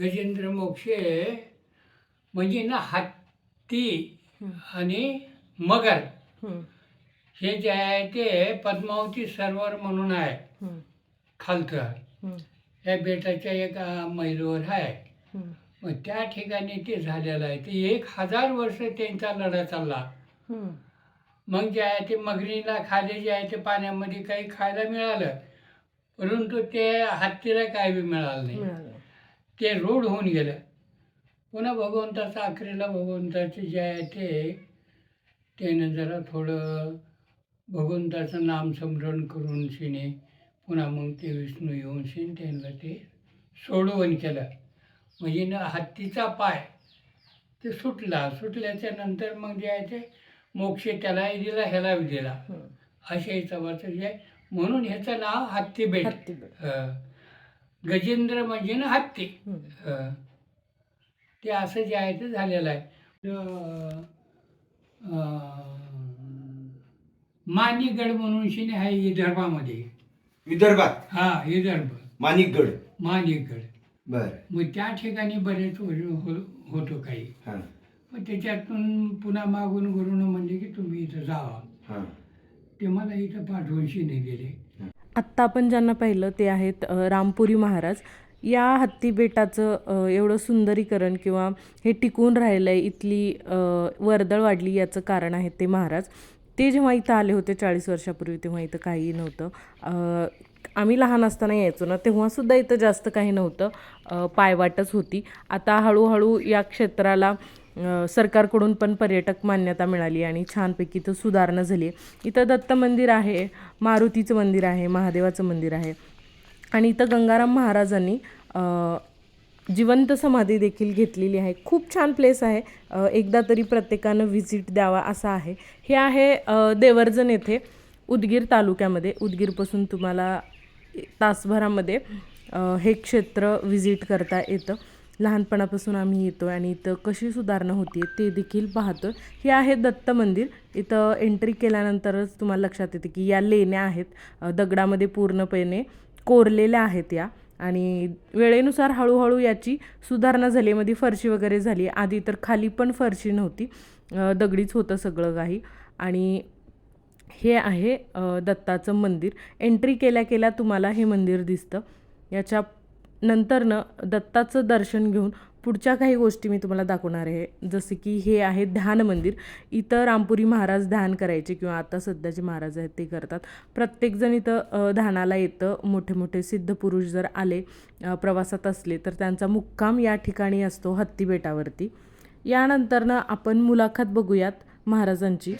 गजेंद्र मोक्षे म्हणजे ना हत्ती आणि मगर. हं, जे आहे ते पद्मावती सरोवर म्हणून आहे. हं, या बेटाच्या एक मैलवर आहे. मग त्या ठिकाणी ते झालेलं आहे. ते एक हजार वर्ष त्यांचा लढा चालला. मग जे आहे ते मगरीला खाली जे आहे ते पाण्यामध्ये काही खायला मिळालं. परंतु ते हत्तीला काय बी मिळालं नाही. ते रूढ होऊन गेलं पुन्हा भगवंताचं अखेरीला भगवंताचे जे आहे ते त्यानं जरा थोडं भगवंताचं नाम स्मरण करून शिने पुन्हा मग ते विष्णू येऊन शिन त्यांना ते सोडवण केलं म्हणजे ना हत्तीचा पाय ते सुटला सुटल्याच्या नंतर मग जे आहे ते मोक्ष त्यालाही दिला ह्यालाही दिला. अशा हिशोबाचं जे आहे. म्हणून ह्याचं नाव हत्ती बेट हत्तीबेट. गजेंद्र म्हणजे ना हत्ती. हं. ते असं जे आहे ते झालेलं आहे. मानिगड म्हणून शिने आहे विदर्भामध्ये. विदर्भात? हा विदर्भ. माणिकगड. मानिकगड बर. मग त्या ठिकाणी बरेच वर्ष हो- होतो काही. हा. मग त्याच्यातून पुन्हा मागून गुरुनं म्हणले की तुम्ही इथं जावा. हा. ते मला इथं पाठवून शिने गेले. आत्ता आपण ज्यांना पाहिलं ते आहेत रामपुरी महाराज. या हत्ती बेटाचं एवढं सुंदरीकरण किंवा हे टिकून राहिलं आहे इथली वर्दळ वाढली याचं कारण आहे ते महाराज. ते जेव्हा इथं आले होते चाळीस वर्षापूर्वी तेव्हा इथं काही नव्हतं. आम्ही लहान असताना यायचो ना तेव्हासुद्धा इथं जास्त काही नव्हतं. पायवाटच होती. आता हळूहळू या क्षेत्राला सरकारकडून पण पर्यटक मान्यता मिळाली आणि छानपैकी इथं सुधारणा झाली. आहे इथं दत्त मंदिर आहे मारुतीचं मंदिर आहे महादेवाचं मंदिर आहे. आणि इथं गंगाराम महाराजांनी जिवंत समाधी देखील घेतलेली आहे. खूप छान प्लेस आहे. एकदा तरी प्रत्येकानं व्हिजिट द्यावा असा आहे. हे आहे देवर्जन येथे उदगीर तालुक्यामध्ये. उदगीरपासून तुम्हाला तासभरामध्ये हे क्षेत्र व्हिजिट करता येतं. लहानपणापासून आम्ही येतो आणि इथं कशी सुधारणा होती ते देखील पाहतो हे आहे दत्त मंदिर. इथं एंट्री केल्यानंतरच तुम्हाला लक्षात येते की या लेण्या आहेत दगडामध्ये पूर्णपणे कोरलेल्या आहेत या. आणि वेळेनुसार हळूहळू याची सुधारणा झाली मध्ये फरशी वगैरे झाली आधी तर खाली पण फरशी नव्हती. दगडीच होतं सगळं काही. आणि हे आहे दत्ताचं मंदिर. एंट्री केल्या केल्या तुम्हाला हे मंदिर दिसतं. याच्या नंतरनं दत्ताचं दर्शन घेऊन पुढच्या काही गोष्टी मी तुम्हाला दाखवणार आहे. जसे की हे आहे ध्यान मंदिर. इथं रामपुरी महाराज ध्यान करायचे किंवा आता सध्याचे महाराज आहेत ते करतात. प्रत्येकजण इथं ध्यानाला येतं. मोठे मोठे सिद्ध पुरुष जर आले प्रवासात असले तर त्यांचा मुक्काम या ठिकाणी असतो हत्ती बेटावरती. यानंतरनं आपण मुलाखत बघूयात महाराजांची.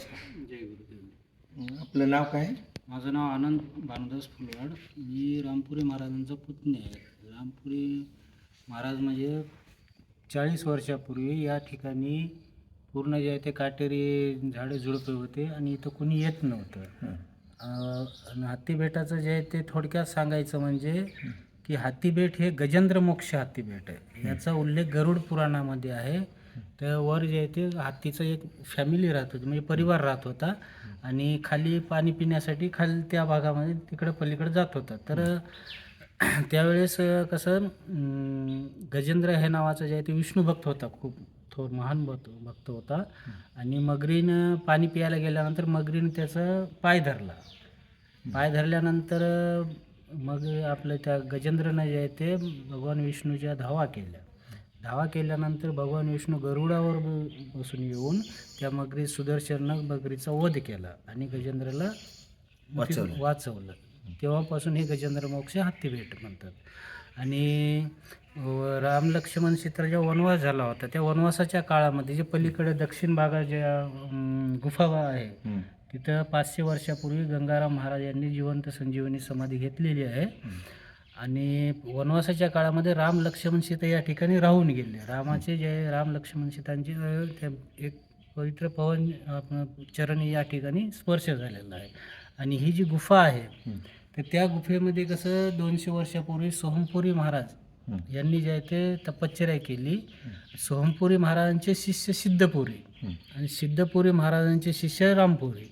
आपलं नाव काय? माझं नाव आनंद भानुदास फुलवाड. मी रामपुरी महाराजांचा पुतणी आहे. रामपुरी महाराज म्हणजे चाळीस वर्षापूर्वी या ठिकाणी पूर्ण जे आहे ते काटेरी झाडे झुडपे होते आणि इथं कोणी येत नव्हतं. हत्तीबेटाचं जे आहे ते थोडक्यात सांगायचं म्हणजे की हत्तीबेट हे गजेंद्र मोक्ष हत्तीबेट आहे. याचा उल्लेख गरुड पुराणामध्ये आहे. त्यावर जे आहे ते हत्तीचं एक फॅमिली राहत होती म्हणजे परिवार राहत होता. आणि खाली पाणी पिण्यासाठी खाली त्या भागामध्ये तिकडं पलीकडे जात होता. तर त्यावेळेस कसं गजेंद्र हे नावाचं जे आहे ते विष्णू भक्त होता खूप थोर महान भक्त भक्त होता. आणि मगरीनं पाणी प्यायला गेल्यानंतर मगरीनं त्याचा पाय धरला. पाय धरल्यानंतर मग आपलं त्या गजेंद्रनं जे आहे ते भगवान विष्णूच्या धावा केल्या. धावा केल्यानंतर भगवान विष्णू गरुडावर बसून येऊन त्या मगरी सुदर्शननं मगरीचा वध केला आणि गजेंद्रला वाचवलं. तेव्हापासून हे गजेंद्र मोक्ष हत्तीभेट म्हणतात. आणि राम लक्ष्मण सीता जेव्हा वनवास झाला होता त्या वनवासाच्या काळामध्ये जे पलीकडे दक्षिण भागात ज्या गुफा आहे तिथं पाचशे वर्षापूर्वी गंगाराम महाराज यांनी जिवंत संजीवनी समाधी घेतलेली आहे. आणि वनवासाच्या काळामध्ये राम लक्ष्मण सीता या ठिकाणी राहून गेले. रामाचे जे राम लक्ष्मण सीतांचे एक पवित्र पवन चरणी या ठिकाणी स्पर्श झालेला आहे. आणि ही जी गुफा आहे तर त्या गुफेमध्ये कसं दोनशे वर्षापूर्वी सोहमपुरी महाराज यांनी जे आहे ते तपश्चर्या केली. सोहमपुरी महाराजांचे शिष्य सिद्धपुरी आणि सिद्धपुरी महाराजांचे शिष्य रामपुरी.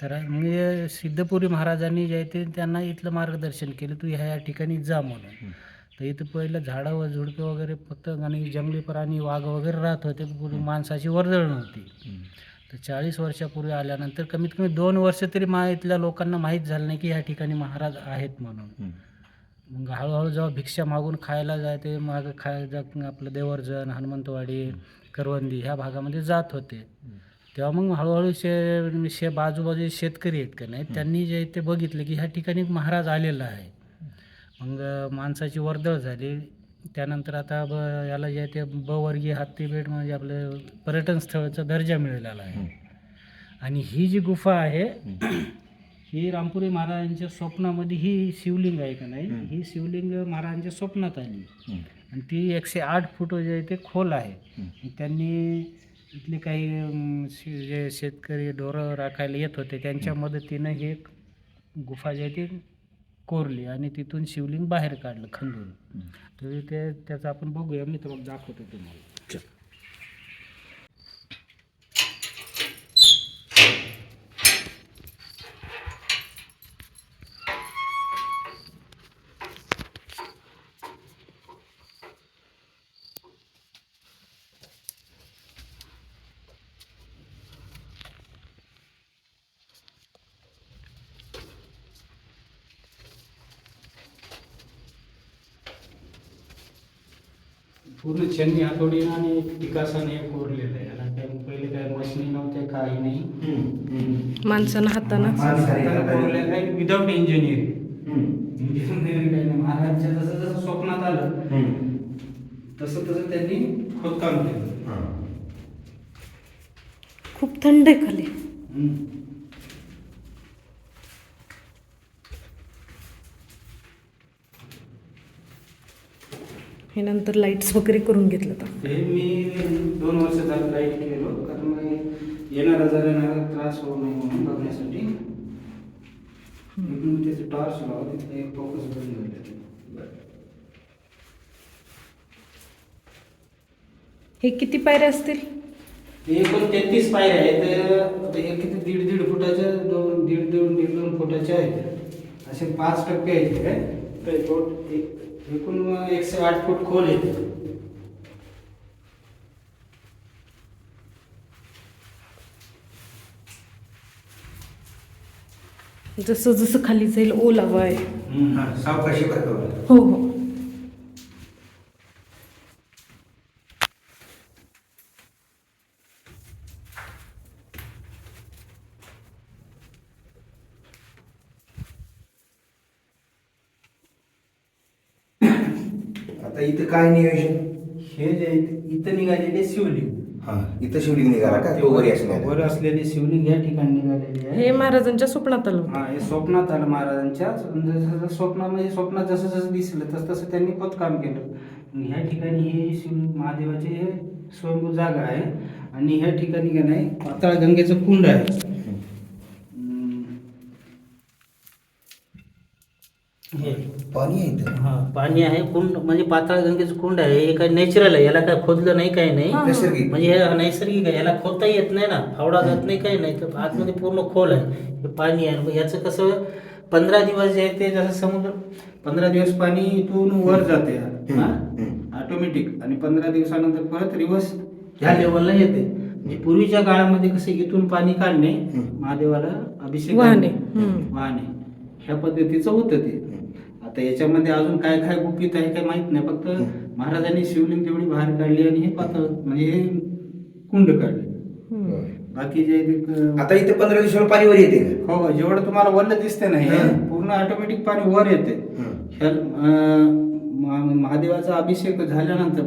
तर म्हणजे सिद्धपुरी महाराजांनी जे आहे ते त्यांना इथलं मार्गदर्शन केलं तू ह्या या ठिकाणी जा म्हणून. तर इथं पहिलं झाडं व झुडपे वगैरे फक्त आणि जंगली प्राणी वाघ वगैरे राहत होते माणसाची वर्दळ नव्हती. तर चाळीस वर्षापूर्वी आल्यानंतर कमीत कमी दोन वर्ष तरी मा इथल्या लोकांना माहीत झालं नाही की ह्या ठिकाणी महाराज आहेत म्हणून. मग हळूहळू जेव्हा भिक्षा मागून खायला जाते मागं खाय आपलं देवर्जन हनुमंतवाडी करवंदी ह्या भागामध्ये जात होते. तेव्हा मग हळूहळू शे शे बाजूबाजू शेतकरी आहेत का नाही त्यांनी जे ते बघितलं की ह्या ठिकाणी महाराज आलेला आहे. मग माणसाची वर्दळ झाली. त्यानंतर आता ब याला जे आहे ते ब वर्गीय हत्तीबेट म्हणजे आपलं पर्यटन स्थळाचा दर्जा मिळालेला आहे. आणि ही जी गुफा आहे ही रामपुरी महाराजांच्या स्वप्नामध्ये ही शिवलिंग आहे का नाही? ही शिवलिंग महाराजांच्या स्वप्नात आली. आणि ती एकशे आठ फूट जे आहे ते खोल आहे. त्यांनी इथले काही जे शेतकरी ढोरं राखायला येत होते त्यांच्या मदतीनं हे गुफा जी आहे ती कोरली आणि तिथून शिवलिंग बाहेर काढलं खंदून तर ते त्याचं आपण बघूया मी तर दाखवतो तुम्हाला. पूर्ण छन्नी हातोडीनं आणि टिकासाने हे कोरलेलं आहे. याला काय पहिले काय मशिनी नव्हत्या काही नाही. माणसानं हातानं. कोरलेलं आहे. विदाऊट इंजिनिअरिंग इंजिनिअरिंग काही नाही. महाराजांच्या जसं जसं स्वप्नात आलं तसं तसं त्यांनी खोदकाम केलं. खूप थंड आहे खाली. हे नंतर लाईट्स वगैरे करून घेतलं तर. हे मी दोन वर्ष झालं लाइट केलो. कारण मग येणारा जाणारा त्रास होऊ नये म्हणून बघण्यासाठी इकडून त्याचे टॉर्च लावा तिथे एक फोकस बंद झाले हे किती पायऱ्या असतील? हे एकूण तेहतीस पायऱ्या आहेत. तर हे किती दीड दीड फुटाच्या दोन दीड दोन दीड दोन फुटाच्या आहेत. असे पाच टप्पे आहेत. हे काय टोट एक. एकूण एकशे आठ फूट खोल आहे जसं जसं खाली जाईल ओलावा आहे. सावकाशी. हो हो. आता इथं काय नियोजन? हे जे इथं निघालेले शिवलिंग. हा. इथं शिवलिंग निघाला का? तो वरी असणार. वर असलेले शिवलिंग या ठिकाणी निघालेले आहे. हे महाराजांच्या स्वप्नात आलं होतं. हा हे स्वप्नात आलं महाराजांच्या जसं जसं स्वप्नामध्ये स्वप्नात जसं जसं दिसलं तसं तसं त्यांनी खोदकाम केलं. ह्या ठिकाणी हे शिव महादेवाचे हे स्वयंभू जागा आहे. आणि ह्या ठिकाणी का नाही पाताळ गंगेचं कुंड आहे. हे. पाणी आहे इथं. हा पाणी आहे कुंड म्हणजे पाताळ गंगेचं कुंड आहे हे काही नॅचरल आहे याला काय खोदलं नाही काही नाही. नैसर्गिक. म्हणजे हे नैसर्गिक आहे याला खोदता येत नाही ना फावडा जात नाही काही नाही तर आतमध्ये पूर्ण खोल आहे हे पाणी आहे. मग याचं कसं पंधरा दिवस जे आहे ते जसं समुद्र पंधरा दिवस पाणी इथून वर जाते ऑटोमॅटिक आणि पंधरा दिवसानंतर परत रिवर्स ह्या लेवलला येते. म्हणजे पूर्वीच्या काळामध्ये कसं इथून पाणी काढणे महादेवाला अभिषेक हम्म. वाहने ह्या पद्धतीचं होतं ते. आता याच्यामध्ये अजून काय काय गुपित आहे काय माहीत नाही फक्त महाराजांनी शिवलिंग तेवढी बाहेर काढली आणि हे पातळ म्हणजे हे कुंड काढले. बाकी जे आता इथं पंधरा दिवसाला पाणी वर येते का हो जेवढं तुम्हाला वरलं दिसते ना हे हं. पूर्ण ऑटोमॅटिक पाणी वर येते हं. ह्या, अं, महा- महादेवाचा अभिषेक झाल्यानंतर.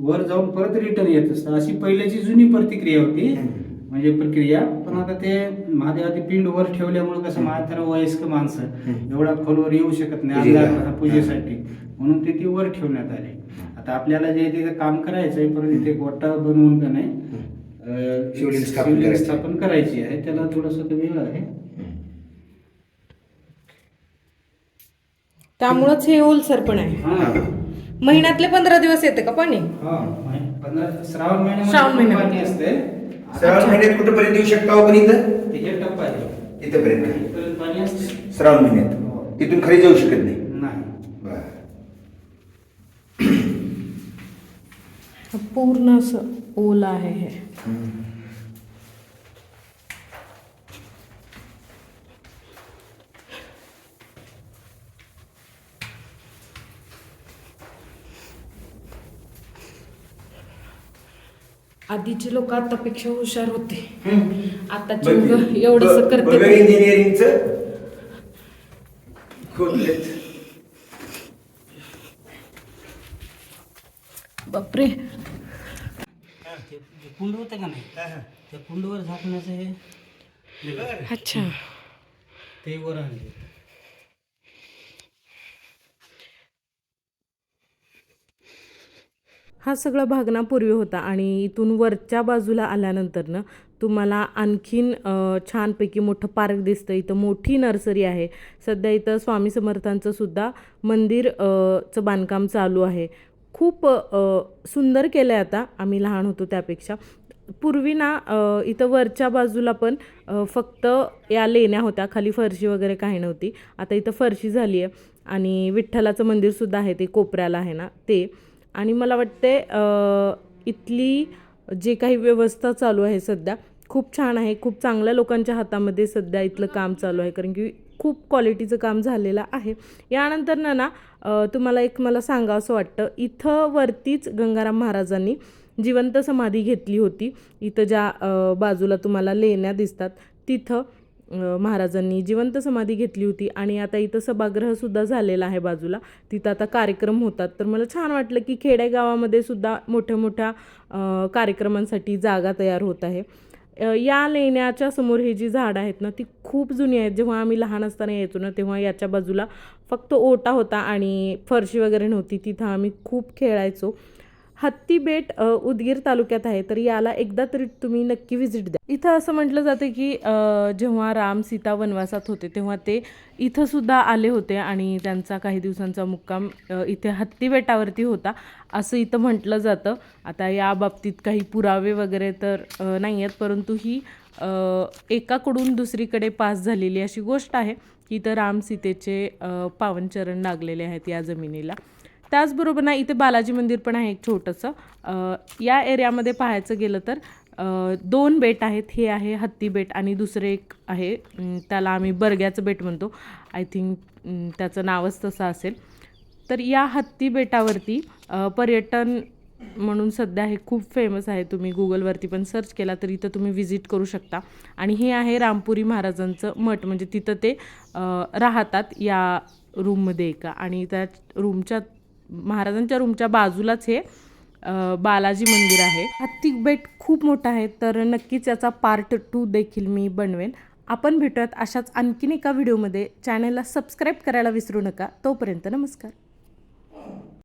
वर जाऊन परत रिटर्न येत असतं अशी पहिल्याची जुनी प्रतिक्रिया होती हं. म्हणजे प्रक्रिया पण आता ते महादेवाचे पिंड वर ठेवल्यामुळे कसं म्हातारा वयस्क माणसं हं. एवढा खोलवर येऊ शकत नाही हा, पूजेसाठी. म्हणून ते ती वर ठेवण्यात आले. आता आपल्याला जे तिथे काम करायचं आहे परत इथे गोटा बनवून का नाही अं, शिवलिंग स्थापन करायची. आहे. त्याला थोडंसं वेळ आहे. त्यामुळंच हे ओलसर पण आहे. हा. महिन्यातले पंधरा दिवस येते का पाणी? हा श्रावण महिन्यामध्ये श्रावण महिन्यामध्ये. पाणी असते श्रावण महिन्यात कुठंपर्यंत येऊ शकता आपण इथं? इथपर्यंत श्रावण महिन्यात. तिथून खाली जाऊ शकत नाही. पूर्ण असं ओला आहे हे. आधीचे लोक आतापेक्षा हुशार होते. आताचे उगं एवढंसं करते इंजिनिअरिंगचं बापरे. ते जे कुंड होतं का नाही? त्या कुंडवर झाकण्याचं हे अच्छा. ते वर आणले. हा सगळा भाग पूर्वी होता आणि इथून वरच्या बाजूला आल्यानंतर ना तुम्हाला आणखीन छानपैकी मोठं पार्क दिसतं. इथं मोठी नर्सरी आहे. सध्या इथं स्वामी समर्थांचं सुद्धा मंदिर चं बांधकाम चालू आहे. खूप सुंदर केलं आहे आता. आम्ही लहान होतो त्यापेक्षा. पूर्वी ना इथं वरच्या बाजूला पण फक्त या लेण्या होत्या. खाली फरशी वगैरे काही नव्हती. आता इथं फरशी झाली आहे आणि विठ्ठलाचं मंदिरसुद्धा आहे ते कोपऱ्याला आहे ना ते. आणि मला वाटते इथली जे काही व्यवस्था चालू आहे सध्या खूप छान आहे. खूप चांगल्या लोकांच्या हातामध्ये सध्या इथलं काम चालू आहे. कारण की खूप क्वालिटीचं काम झालेलं आहे. यानंतर ना ना तुम्हाला एक मला सांगा असं वाटतं इथं वरतीच गंगाराम महाराजांनी जिवंत समाधी घेतली होती. इथं ज्या बाजूला तुम्हाला लेण्या दिसतात तिथं महाराजांनी जिवंत समाधी घेतली होती आणि आता इथं सभागृहसुद्धा झालेला आहे बाजूला. तिथं आता कार्यक्रम होतात. तर मला छान वाटलं की खेडेगावामध्ये सुद्धा मोठ्या मोठ्या कार्यक्रमांसाठी जागा तयार होत आहे. या लेण्याच्या समोर हे जी झाडं आहेत ना ती खूप जुनी आहेत. जेव्हा आम्ही लहान असताना यायचो ना तेव्हा याच्या बाजूला फक्त ओटा होता आणि फरशी वगैरे नव्हती. तिथं आम्ही खूप खेळायचो. हत्ती बेट उदगीर तालुक्यात आहे. तर याला एकदा तरी तुम्ही नक्की व्हिजिट द्या. इथं असं म्हटलं जातं की जेव्हा राम सीता वनवासात होते तेव्हा ते इथं सुद्धा आले होते आणि त्यांचा काही दिवसांचा मुक्काम इथे हत्ती बेटावरती होता. असं इथं म्हटलं जातं. आता या बाबतीत काही पुरावे वगैरे तर नाही आहेत परंतु ही एकाकडून दुसरीकडे पास झालेली अशी गोष्ट आहे की इथं राम सीतेचे पावनचरण लागलेले आहेत या जमिनीला. त्याचबरोबर ना इथे बालाजी मंदिर पण आहे एक छोटंसं. या एरियामध्ये पाहायचं गेलं तर दोन बेट आहेत. हे आहे हत्ती बेट आणि दुसरे एक आहे त्याला आम्ही बर्ग्याचं बेट म्हणतो. आय थिंक त्याचं नावच तसं असेल. तर या हत्ती बेटावरती पर्यटन म्हणून सध्या हे खूप फेमस आहे. तुम्ही गुगलवरती पण सर्च केला तर इथं तुम्ही व्हिजिट करू शकता. आणि हे आहे रामपुरी महाराजांचं मठ. म्हणजे तिथं ते राहतात या रूममध्ये एका. आणि त्या रूमच्या महाराजांच्या रूमच्या बाजूलाच हे बालाजी मंदिर आहे. हत्ती बेट खूप मोठा आहे तर नक्कीच याचा पार्ट टू देखील मी बनवेन. आपण भेटूयात अशाच आणखीन एका व्हिडिओमध्ये चॅनलला सबस्क्राईब करायला विसरू नका. तोपर्यंत नमस्कार.